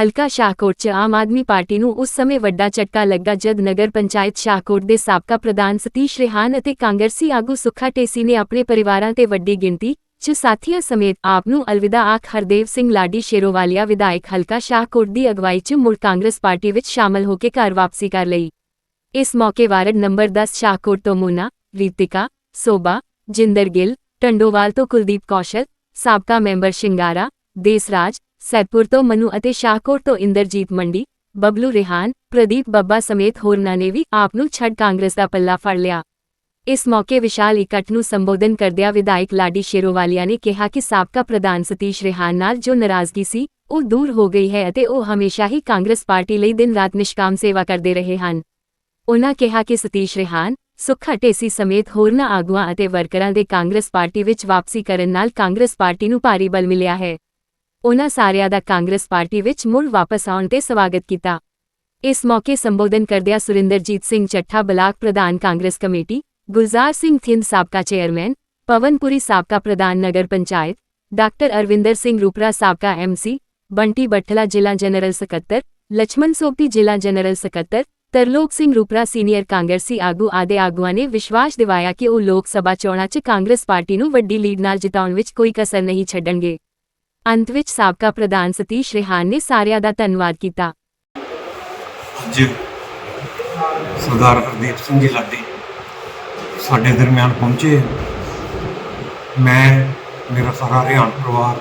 ਹਲਕਾ ਸ਼ਾਹਕੋਟ 'ਚ ਆਮ ਆਦਮੀ ਪਾਰਟੀ ਨੂੰ ਉਸ ਸਮੇਂ ਵੱਡਾ ਝਟਕਾ ਲੱਗਾ ਜਦ ਨਗਰ ਪੰਚਾਇਤ ਸ਼ਾਹਕੋਟ ਦੇ ਸਾਬਕਾ ਪ੍ਰਧਾਨ ਸਤੀਸ਼ ਰਿਹਾਨ ਅਤੇ ਕਾਂਗਰਸੀ ਆਗੂ ਸੁੱਖਾ ਟੇਸੀ ਨੇ ਆਪਣੇ ਪਰਿਵਾਰਾਂ ਤੇ ਵੱਡੀ ਗਿਣਤੀ 'ਚ ਸਾਥੀਆਂ ਸਮੇਤ ਆਪ ਨੂੰ ਅਲਵਿਦਾ ਆਖ ਹਰਦੇਵ ਸਿੰਘ ਲਾਡੀ ਸ਼ੇਰੋਵਾਲੀਆ ਵਿਧਾਇਕ ਹਲਕਾ ਸ਼ਾਹਕੋਟ ਦੀ ਅਗਵਾਈ 'ਚ ਮੁੜ ਕਾਂਗਰਸ ਪਾਰਟੀ ਵਿੱਚ ਸ਼ਾਮਲ ਹੋ ਕੇ ਘਰ ਵਾਪਸੀ ਕਰ ਲਈ। ਇਸ ਮੌਕੇ ਵਾਰਡ ਨੰਬਰ 10 ਸ਼ਾਹਕੋਟ ਤੋਂ ਮੋਨਾ, ਰੀਤਿਕਾ ਸੋਬਾ ਜਿੰਦਰ ਗਿੱਲ, ਟੰਡੋਵਾਲ ਤੋਂ ਕੁਲਦੀਪ ਕੌਸ਼ਲ, ਸਾਬਕਾ ਮੈਂਬਰ ਸ਼ਿੰਗਾਰਾ ਦੇਸਰਾਜ, ਸੈਦਪੁਰ ਤੋਂ ਮਨੂ ਅਤੇ ਸ਼ਾਹਕੋਟ ਤੋਂ ਇੰਦਰਜੀਤ ਮੰਡੀ, ਬਬਲੂ ਰਿਹਾਨ, ਪ੍ਰਦੀਪ ਬੱਬਾ ਸਮੇਤ ਹੋਰਨਾਂ ਨੇ ਵੀ ਆਪ ਨੂੰ ਛੱਡ ਕਾਂਗਰਸ ਦਾ ਪੱਲਾ ਫੜ ਲਿਆ। ਇਸ ਮੌਕੇ ਵਿਸ਼ਾਲ ਇਕੱਠ ਨੂੰ ਸੰਬੋਧਨ ਕਰਦਿਆਂ ਵਿਧਾਇਕ ਲਾਡੀ ਸ਼ੇਰੋਵਾਲੀਆ ਨੇ ਕਿਹਾ ਕਿ ਸਾਬਕਾ ਪ੍ਰਧਾਨ ਸਤੀਸ਼ ਰਿਹਾਨ ਨਾਲ ਜੋ ਨਾਰਾਜ਼ਗੀ ਸੀ, ਉਹ ਦੂਰ ਹੋ ਗਈ ਹੈ ਅਤੇ ਉਹ ਹਮੇਸ਼ਾ ਹੀ ਕਾਂਗਰਸ ਪਾਰਟੀ ਲਈ ਦਿਨ ਰਾਤ ਨਿਸ਼ਕਾਮ ਸੇਵਾ ਕਰਦੇ ਰਹੇ ਹਨ। ਉਨ੍ਹਾਂ ਕਿਹਾ ਕਿ ਸਤੀਸ਼ ਰਿਹਾਨ, ਸੁੱਖਾ ਢੇਸੀ ਸਮੇਤ ਹੋਰਨਾਂ ਆਗੂਆਂ ਅਤੇ ਵਰਕਰਾਂ ਦੇ ਕਾਂਗਰਸ ਪਾਰਟੀ ਵਿੱਚ ਵਾਪਸੀ ਕਰਨ ਨਾਲ ਕਾਂਗਰਸ ਪਾਰਟੀ ਨੂੰ ਭਾਰੀ ਬਲ ਮਿਲਿਆ ਹੈ। ਉਹਨਾਂ ਸਾਰਿਆਂ ਦਾ ਕਾਂਗਰਸ ਪਾਰਟੀ ਵਿੱਚ ਮੁੜ ਵਾਪਸ ਆਉਣ ਤੇ ਸਵਾਗਤ ਕੀਤਾ। ਇਸ ਮੌਕੇ ਸੰਬੋਧਨ ਕਰਦਿਆਂ ਸੁਰਿੰਦਰਜੀਤ ਸਿੰਘ ਚੱਠਾ ਬਲਾਕ ਪ੍ਰਧਾਨ ਕਾਂਗਰਸ ਕਮੇਟੀ, ਗੁਲਜ਼ਾਰ ਸਿੰਘ ਥਿੰਦ ਸਾਬਕਾ ਚੇਅਰਮੈਨ, ਪਵਨਪੁਰੀ ਸਾਬਕਾ ਪ੍ਰਧਾਨ ਨਗਰ ਪੰਚਾਇਤ, ਡਾਕਟਰ ਅਰਵਿੰਦਰ ਸਿੰਘ ਰੂਪਰਾ ਸਾਬਕਾ ਐਮਸੀ ਬੰਟੀ ਬੱਠਲਾ ਜ਼ਿਲ੍ਹਾ ਜਨਰਲ ਸਕੱਤਰ, ਲਛਮਣ ਸੋਪਤੀ ਜ਼ਿਲ੍ਹਾ ਜਨਰਲ ਸਕੱਤਰ, ਤਰਲੋਕ ਸਿੰਘ ਰੂਪਰਾ ਸੀਨੀਅਰ ਕਾਂਗਰਸੀ ਆਗੂ ਆਦੇ ਆਗੂਆਂ ਨੇ ਵਿਸ਼ਵਾਸ ਦਿਵਾਇਆ ਕਿ ਉਹ ਲੋਕ ਸਭਾ ਚੋਣਾਂ 'ਚ ਕਾਂਗਰਸ ਪਾਰਟੀ ਨੂੰ ਵੱਡੀ ਲੀਡ ਨਾਲ ਜਿਤਾਉਣ ਵਿੱਚ ਕੋਈ ਕਸਰ ਨਹੀਂ ਛੱਡਣਗੇ। ਅੰਤ ਵਿੱਚ ਸਾਬਕਾ ਪ੍ਰਧਾਨ ਸਤੀਸ਼ ਰਿਹਾਨ ਨੇ ਸਾਰਿਆਂ ਦਾ ਧੰਨਵਾਦ ਕੀਤਾ। ਅੱਜ ਸਰਦਾਰ ਹਰਦੀਪ ਸਿੰਘ ਜੀ ਲਾਡੀ ਸਾਡੇ ਦਰਮਿਆਨ ਪਹੁੰਚੇ। ਮੈਂ, ਮੇਰਾ ਸਾਰਾ ਹਰਿਆਣ ਪਰਿਵਾਰ,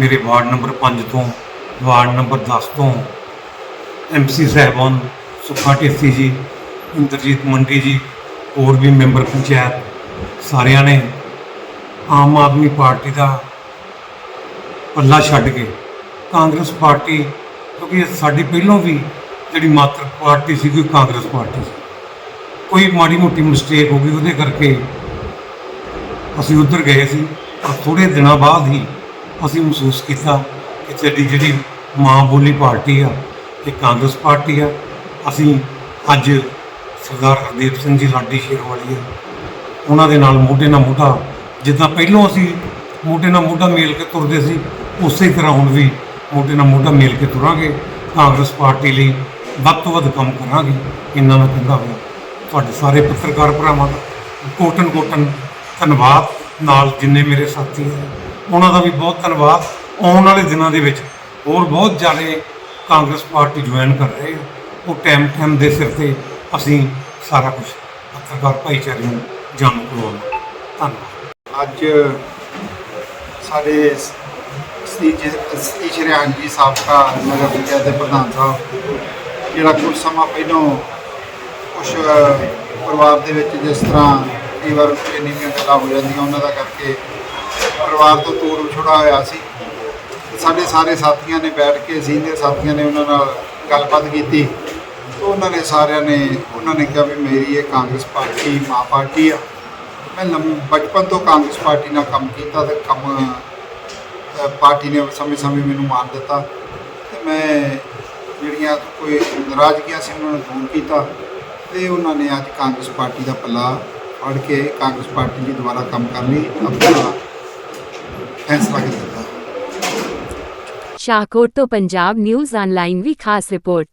ਮੇਰੇ ਵਾਰਡ ਨੰਬਰ 5 ਤੋਂ, ਵਾਰਡ ਨੰਬਰ 10 ਤੋਂ ਐਮਸੀ ਸਾਹਿਬਾਨ ਸੁਖਾ ਢੇਸੀ ਜੀ, ਇੰਦਰਜੀਤ ਮੰਡੀ ਜੀ, ਹੋਰ ਵੀ ਮੈਂਬਰ ਪੰਚਾਇਤ ਸਾਰਿਆਂ ਨੇ ਆਮ ਆਦਮੀ ਪਾਰਟੀ ਦਾ ਪੱਲਾ ਛੱਡ ਕੇ ਕਾਂਗਰਸ ਪਾਰਟੀ, ਕਿਉਂਕਿ ਸਾਡੀ ਪਹਿਲੋਂ ਵੀ ਜਿਹੜੀ ਮਾਤਰ ਪਾਰਟੀ ਸੀ, ਕੋਈ ਕਾਂਗਰਸ ਪਾਰਟੀ ਸੀ। ਕੋਈ ਮਾੜੀ ਮੋਟੀ ਮਿਸਟੇਕ ਹੋ ਗਈ, ਉਹਦੇ ਕਰਕੇ ਅਸੀਂ ਉੱਧਰ ਗਏ ਸੀ। ਪਰ ਥੋੜੇ ਦਿਨਾਂ ਬਾਅਦ ਹੀ ਅਸੀਂ ਮਹਿਸੂਸ ਕੀਤਾ ਕਿ ਸਾਡੀ ਜਿਹੜੀ ਮਾਂ ਬੋਲੀ ਪਾਰਟੀ ਆ, ਇਹ ਕਾਂਗਰਸ ਪਾਰਟੀ ਆ। ਅਸੀਂ ਅੱਜ ਸਰਦਾਰ ਹਰਦੀਪ ਸਿੰਘ ਜੀ ਲਾਡੀ ਆ। ਉਹਨਾਂ ਦੇ ਨਾਲ ਮੋਢੇ ਨਾਲ ਮੋਢਾ, ਜਿੱਦਾਂ ਪਹਿਲਾਂ ਅਸੀਂ ਮੋਢੇ ਨਾਲ ਮੋਢਾ ਮੇਲ ਕੇ ਤੁਰਦੇ ਸੀ ਉਸੇ ਤਰ੍ਹਾਂ ਹੁਣ ਵੀ ਮੋਢੇ ਨਾਲ ਮੋਢਾ ਮਿਲ ਕੇ ਤੁਰਾਂਗੇ, ਕਾਂਗਰਸ ਪਾਰਟੀ ਲਈ ਵੱਧ ਤੋਂ ਵੱਧ ਕੰਮ ਕਰਾਂਗੇ, ਇੰਨਾ ਮੈਂ ਕਹਿੰਦਾ ਹੋਇਆ ਤੁਹਾਡੇ ਸਾਰੇ ਪੱਤਰਕਾਰ ਭਰਾਵਾਂ ਦਾ ਕੋਟਨ ਕੋਟਨ ਧੰਨਵਾਦ, ਨਾਲ ਜਿੰਨੇ ਮੇਰੇ ਸਾਥੀ ਹੈ, ਉਹਨਾਂ ਦਾ ਵੀ ਬਹੁਤ ਧੰਨਵਾਦ। ਆਉਣ ਵਾਲੇ ਦਿਨਾਂ ਦੇ ਵਿੱਚ ਹੋਰ ਬਹੁਤ ਜ਼ਿਆਦਾ ਕਾਂਗਰਸ ਪਾਰਟੀ ਜੁਆਇਨ ਕਰ ਰਹੇ ਆ। ਉਹ ਟਾਈਮ ਟਾਈਮ ਦੇ ਸਿਰ ਤੇ ਅਸੀਂ ਸਾਰਾ ਕੁਝ ਪੱਤਰਕਾਰ ਭਾਈਚਾਰੇ ਨੂੰ ਜਾਣੂ ਕਰਵਾਉਣਾ। ਧੰਨਵਾਦ। ਅੱਜ ਸਾਡੇ ਸਤੀਸ਼ ਰਿਆਨ ਜੀ ਸਾਬਕਾ ਨਗਰ ਪੰਚਾਇਤ ਦੇ ਪ੍ਰਧਾਨ ਸਾਹਿਬ। ਜਿਹੜਾ ਕੁਝ ਸਮਾਂ ਪਹਿਲਾਂ ਕੁਝ ਪਰਿਵਾਰ ਦੇ ਵਿੱਚ ਜਿਸ ਤਰ੍ਹਾਂ ਕਈ ਵਾਰ ਇੰਨੀ ਵੀ ਗੱਲਾਂ ਹੋ ਜਾਂਦੀਆਂ, ਉਹਨਾਂ ਦਾ ਕਰਕੇ ਪਰਿਵਾਰ ਤੋਂ ਤੋੜ ਵਿਛੋੜਾ ਹੋਇਆ ਸੀ। ਸਾਡੇ ਸਾਰੇ ਸਾਥੀਆਂ ਨੇ ਬੈਠ ਕੇ, ਸੀਨੀਅਰ ਸਾਥੀਆਂ ਨੇ ਉਹਨਾਂ ਨਾਲ ਗੱਲਬਾਤ ਕੀਤੀ। ਉਹਨਾਂ ਨੇ ਸਾਰਿਆਂ ਨੇ, ਉਹਨਾਂ ਨੇ ਕਿਹਾ ਵੀ ਮੇਰੀ ਇਹ ਕਾਂਗਰਸ ਪਾਰਟੀ ਮਾਂ ਪਾਰਟੀ ਆ। ਮੈਂ ਲੰਮ, ਬਚਪਨ ਤੋਂ ਕਾਂਗਰਸ ਪਾਰਟੀ ਨਾਲ ਕੰਮ ਕੀਤਾ ਤੇ ਕੰਮ ਪਾਰਟੀ ਨੇ ਸਮੇਂ-ਸਮੇਂ ਮੈਨੂੰ ਮਾਨ ਦਿੱਤਾ ਤੇ ਮੈਂ ਜਿਹੜੀਆਂ ਕੋਈ ਨਾਰਾਜ਼ਗੀਆਂ ਸੀ ਉਹਨਾਂ ਨੂੰ ਦੂਰ ਕੀਤਾ ਤੇ ਉਹਨਾਂ ਨੇ ਅੱਜ ਕਾਂਗਰਸ ਪਾਰਟੀ ਦਾ ਪੱਲਾ ਫੜ ਕੇ ਕਾਂਗਰਸ ਪਾਰਟੀ ਦੀ ਦੁਬਾਰਾ ਕੰਮ ਕਰਨ ਲਈ, ਆਪਣਾ ਫੈਸਲਾ ਕਰ ਸ਼ਾਹਕੋਟ ਤੋਂ ਪੰਜਾਬ ਨਿਊਜ਼ ਆਨਲਾਈਨ ਵੀ ਖਾਸ ਰਿਪੋਰਟ।